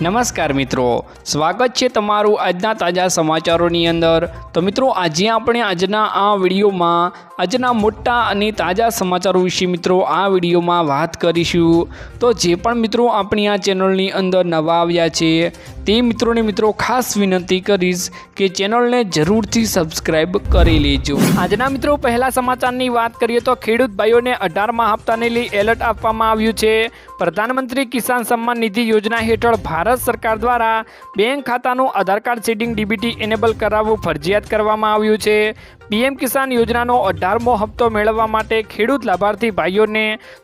નમસ્કાર મિત્રો. સ્વાગત છે તમારું આજના તાજા સમાચારોની અંદર. તો મિત્રો, આજે આપણે આજના આ વિડીયોમાં, આજના મોટા અને તાજા સમાચારો વિશે મિત્રો આ વિડીયોમાં વાત કરીશું. તો જે પણ મિત્રો આપણી આ ચેનલની અંદર નવા આવ્યા છે, તે મિત્રોને મિત્રો ખાસ વિનંતી કરીશ કે ચેનલને જરૂરથી સબસ્ક્રાઈબ કરી લેજો. આજના મિત્રો, પહેલા સમાચારની વાત કરીએ તો ખેડૂત ભાઈઓને અઢારમા હપ્તાને લઈ એલર્ટ આપવામાં આવ્યું છે. પ્રધાનમંત્રી કિસાન સન્માન નિધિ યોજના હેઠળ ભારત સરકાર દ્વારા બેંક ખાતાનું Aadhaar card seeding DBT enable કરાવવું ફરજિયાત કરવામાં આવ્યું છે. પીએમ કિસાન યોજનાનો અઢારમો હપ્તો મેળવવા માટે ખેડૂત લાભાર્થી ભાઈઓને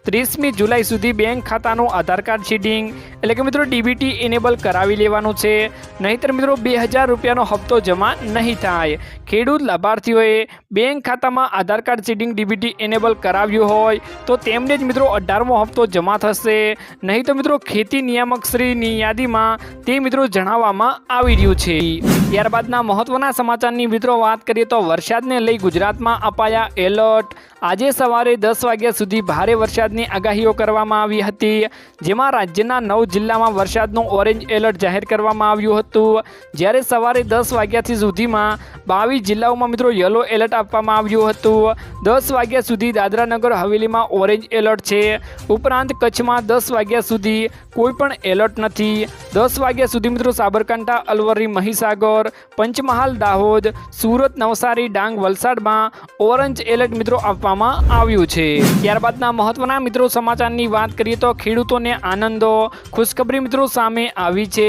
ત્રીસમી જુલાઈ સુધી બેંક ખાતાનું આધાર કાર્ડ શીડિંગ એટલે કે મિત્રો ડીબીટી એનેબલ કરાવી લેવાનું છે. નહીંતર મિત્રો બે હજાર રૂપિયાનો હપ્તો જમા નહીં થાય. ખેડૂત લાભાર્થીઓએ બેંક ખાતામાં Aadhaar card seeding DBT enable કરાવ્યું હોય તો તેમને જ મિત્રો અઢારમો હપ્તો જમા થશે. નહીં તો મિત્રો ખેતી નિયામકશ્રીની યાદીમાં તે મિત્રો જણાવવામાં આવી રહ્યું છે. ત્યારબાદના મહત્વના સમાચારની મિત્રો વાત કરીએ તો વરસાદને લઈ ગુજરાતમાં અપાયા એલર્ટ. આજે સવારે દસ વાગ્યા સુધી ભારે વરસાદની આગાહીઓ કરવામાં આવી હતી, જેમાં રાજ્યના નવ જિલ્લામાં વરસાદનું ઓરેન્જ એલર્ટ જાહેર કરવામાં આવ્યું હતું. જ્યારે સવારે દસ વાગ્યાથી સુધીમાં બાવીસ જિલ્લાઓમાં મિત્રો યલો એલર્ટ આપવામાં આવ્યું હતું. દસ વાગ્યા સુધી દાદરાનગર, હવેલીમાં ઓરેન્જ એલર્ટ છે. ઉપરાંત કચ્છમાં દસ વાગ્યા સુધી કોઈ પણ એલર્ટ નથી. દસ વાગ્યા સુધી મિત્રો સાબરકાંઠા, અલવરી, મહીસાગર પંચમહાલ દાહોદ સુરત નવસારી ડાંગ વલસાડમાં ઓરેન્જ એલર્ટ મિત્રો આપવામાં આવ્યું છે. ત્યારબાદના મહત્વના મિત્રો સમાચારની વાત કરીએ તો ખેડૂતોને આનંદો, ખુશખબરી મિત્રો સામે આવી છે.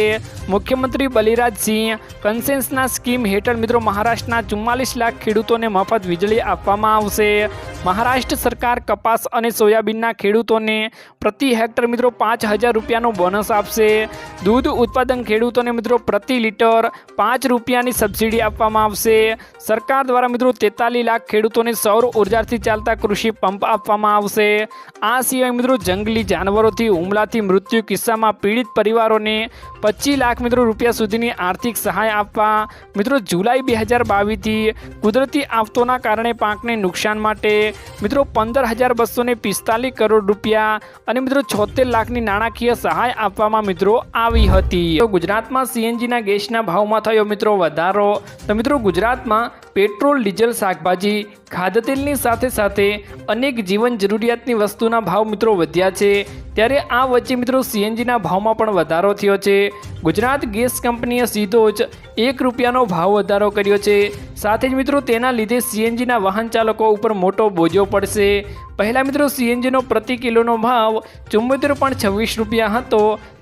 મુખ્યમંત્રી બલિરાજસિંહ કન્સેન્સના સ્કીમ હેઠળ મિત્રો મહારાષ્ટ્રના ચુમ્માલીસ લાખ ખેડૂતોને મફત વીજળી આપવામાં આવશે. મહારાષ્ટ્ર સરકાર કપાસ અને સોયાબીનના ખેડૂતોને પ્રતિ હેક્ટર મિત્રો પાંચ હજાર રૂપિયાનો બોનસ આપશે. દૂધ ઉત્પાદન ખેડૂતોને મિત્રો પ્રતિ લીટર પાંચ રૂપિયાની સબસિડી આપવામાં આવશે. સરકાર દ્વારા મિત્રો તેતાલીસ લાખ ખેડૂતોને સૌર ઉર્જાથી ચાલતા કૃષિ પંપ આપવામાં આવશે. આ સિવાય મિત્રો જંગલી જાનવરોથી, હુમલાથી મૃત્યુ કિસ્સામાં પીડિત પરિવારોને પચીસ લાખ મિત્રો રૂપિયા સુધીની આર્થિક સહાય આપવા મિત્રો જુલાઈ બે હજાર બાવીસથી કુદરતી આફતોના કારણે પાકને નુકસાન માટે મિત્રો પંદર હજાર બસો ને પિસ્તાલીસ કરોડ રૂપિયા અને મિત્રો છોતેર લાખની નાણાકીય સહાય આપવામાં મિત્રો આવી હતી. તો ગુજરાતમાં સીએનજીના ગેસના ભાવમાં થયો મિત્રો વધારો. તો મિત્રો ગુજરાતમાં પેટ્રોલ, ડીઝલ, શાકભાજી, ખાદ્યતેલની સાથે સાથે અનેક જીવન જરૂરિયાતની વસ્તુના ભાવ મિત્રો વધ્યા છે. ત્યારે આ વચ્ચે મિત્રો સીએનજીના ભાવમાં પણ વધારો થયો છે. ગુજરાત ગેસ કંપનીએ સીધો જ એક રૂપિયાનો ભાવ વધારો કર્યો છે. સાથે જ મિત્રો તેના લીધે સીએનજીના વાહન ચાલકો ઉપર મોટો બોજો પડશે. પહેલાં મિત્રો સીએનજીનો પ્રતિ કિલોનો ભાવ ચુમ્મોતેર પણ છવ્વીસ રૂપિયા હતો.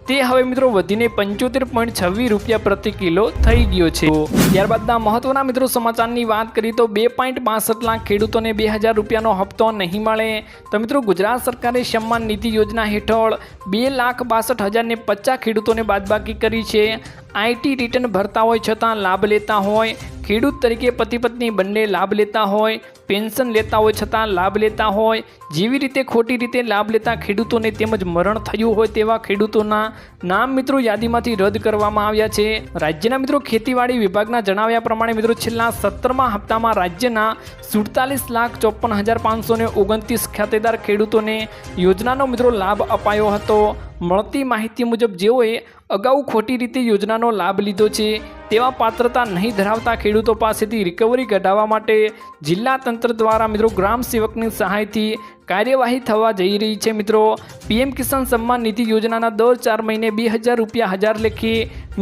તે હવે મિત્રો વધીને પંચોતેર પોઈન્ટ છવ્વીસ રૂપિયા પ્રતિ કિલો થઈ ગયો છે. ત્યારબાદના મહત્વના મિત્રો સમાચારની વાત કરીએ તો બે પોઈન્ટ બાસઠ લાખ ખેડૂતોને બે હજાર રૂપિયાનો હપ્તો નહીં મળે. તો મિત્રો ગુજરાત સરકારે સન્માન નિધિ યોજના હેઠળ બે લાખ બાસઠ હજારને પચાસ ખેડૂતોને બાદબાકી કરી છે. આઈટી રિટર્ન ભરતા હોય છતાં લાભ લેતા હોય. ખેડૂત તરીકે પતિ પત્ની બંને લાભ લેતા હોય, પેન્શન લેતા હોય છતાં લાભ લેતા હોય, જેવી રીતે ખોટી રીતે લાભ લેતા ખેડૂતોને તેમજ મરણ થયું હોય તેવા ખેડૂતોના નામ મિત્રો યાદીમાંથી રદ કરવામાં આવ્યા છે. રાજ્યના મિત્રો ખેતીવાડી વિભાગના જણાવ્યા પ્રમાણે મિત્રો છેલ્લા સત્તરમા હપ્તામાં રાજ્યના સુડતાલીસ લાખ ચોપન હજાર પાંચસો ઓગણત્રીસ ખાતેદાર ખેડૂતોને યોજનાનો મિત્રો લાભ અપાયો હતો. મળતી માહિતી મુજબ જેઓએ અગાઉ ખોટી રીતે યોજનાનો લાભ લીધો છે, તેવા પાત્રતા નહીં ધરાવતા ખેડૂતો પાસેથી રિકવરી કઢાવવા માટે જિલ્લા તંત્ર દ્વારા મિત્રો ગ્રામ સેવકની સહાયથી કાર્યવાહી થવા જઈ રહી છે મિત્રો. પીએમ કિસાન સન્માન નિધિ યોજનાના દર ચાર મહિને બે હજાર રૂપિયા હજાર લેખે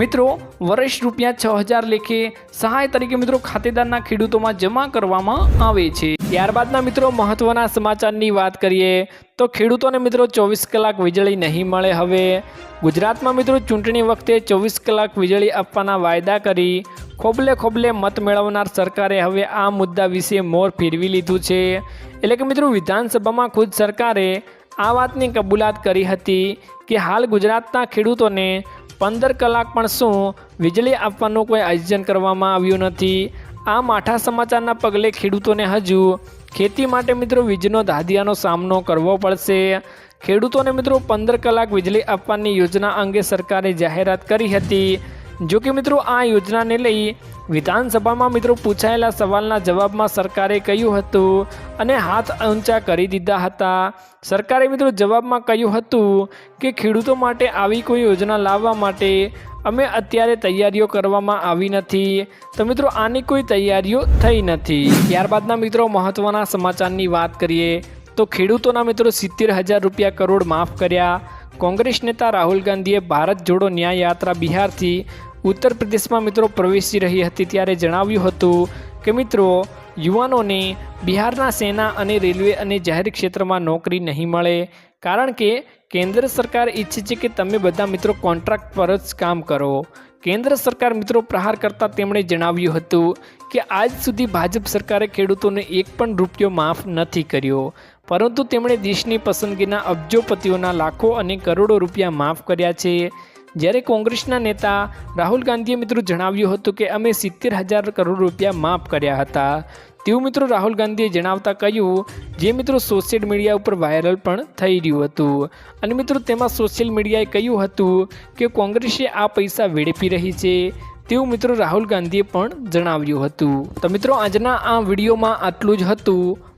મિત્રો વર્ષ રૂપિયા છ હજાર લેખે સહાય તરીકે મિત્રો ખાતેદારના ખેડૂતોમાં જમા કરવામાં આવે છે. ત્યારબાદના મિત્રો મહત્વના સમાચારની વાત કરીએ, તો ખેડૂતોને મિત્રો ચોવીસ કલાક વીજળી નહીં મળે હવે. ગુજરાતમાં મિત્રો ચૂંટણી વખતે ચોવીસ કલાક વીજળી આપવાના વાયદા કરી, ખોબલે ખોબલે મત મેળવનાર સરકારે હવે આ મુદ્દા વિશે મોર ફેરવી લીધું છે. એટલે કે મિત્રો વિધાનસભામાં ખુદ સરકારે આ વાતની કબૂલાત કરી હતી કે હાલ ગુજરાતના ખેડૂતોને પંદર કલાક પણ શું વીજળી આપવાનું કોઈ આયોજન કરવામાં આવ્યું નથી? આ માઠા સમાચારના પગલે ખેડૂતોને હજુ ખેતી માટે મિત્રો વીજનો ધાધિયાનો સામનો કરવો પડશે. ખેડૂતોને મિત્રો પંદર કલાક વીજળી આપવાની યોજના અંગે સરકારે જાહેરાત કરી હતી. જો કે મિત્રો, આ યોજનાને લઈ વિધાનસભામાં મિત્રો પૂછાયેલા સવાલના જવાબમાં સરકારે કહ્યું હતું અને હાથ ઊંચા કરી દીધા હતા. સરકારે મિત્રો જવાબમાં કહ્યું હતું કે ખેડૂતો માટે આવી કોઈ યોજના લાવવા માટે અમે અત્યારે તૈયારીઓ કરવામાં આવી નથી. તો મિત્રો, આની કોઈ તૈયારીઓ થઈ નથી. ત્યારબાદના મિત્રો મહત્ત્વના સમાચારની વાત કરીએ તો ખેડૂતોના મિત્રો સિત્તેર હજાર રૂપિયા કરોડ માફ કર્યા. કોંગ્રેસ નેતા રાહુલ ગાંધીએ ભારત જોડો ન્યાય યાત્રા બિહારથી ઉત્તર પ્રદેશમાં મિત્રો પ્રવેશી રહી હતી ત્યારે જણાવ્યું હતું કે મિત્રો, યુવાનોને બિહારના સેના અને રેલવે અને જાહેર ક્ષેત્રમાં નોકરી નહીં મળે. કારણ કે કેન્દ્ર સરકાર ઈચ્છે છે કે તમે બધા મિત્રો કોન્ટ્રાક્ટ પર જ કામ કરો. કેન્દ્ર સરકાર મિત્રો પ્રહાર કરતા તેમણે જણાવ્યું હતું કે, આજ સુધી ભાજપ સરકારે ખેડૂતોને એક પણ રૂપિયો માફ નથી કર્યો. પરંતુ તેમણે દેશની પસંદગીના અબજોપતિઓના લાખો અને કરોડો રૂપિયા માફ કર્યા છે. જ્યારે કોંગ્રેસના નેતા રાહુલ ગાંધીએ મિત્રો જણાવ્યું હતું કે અમે સિત્તેર હજાર કરોડ રૂપિયા માફ કર્યા હતા. તેવું મિત્રો રાહુલ ગાંધીએ જણાવતા કહ્યું, જે મિત્રો સોશિયલ મીડિયા ઉપર વાયરલ પણ થઈ રહ્યું હતું. અને મિત્રો તેમાં સોશિયલ મીડિયાએ કહ્યું હતું કે કોંગ્રેસે આ પૈસા વેડફી રહી છે. તેવું મિત્રો રાહુલ ગાંધીએ પણ જણાવ્યું હતું. તો મિત્રો, આજના આ વિડીયોમાં આટલું જ હતું.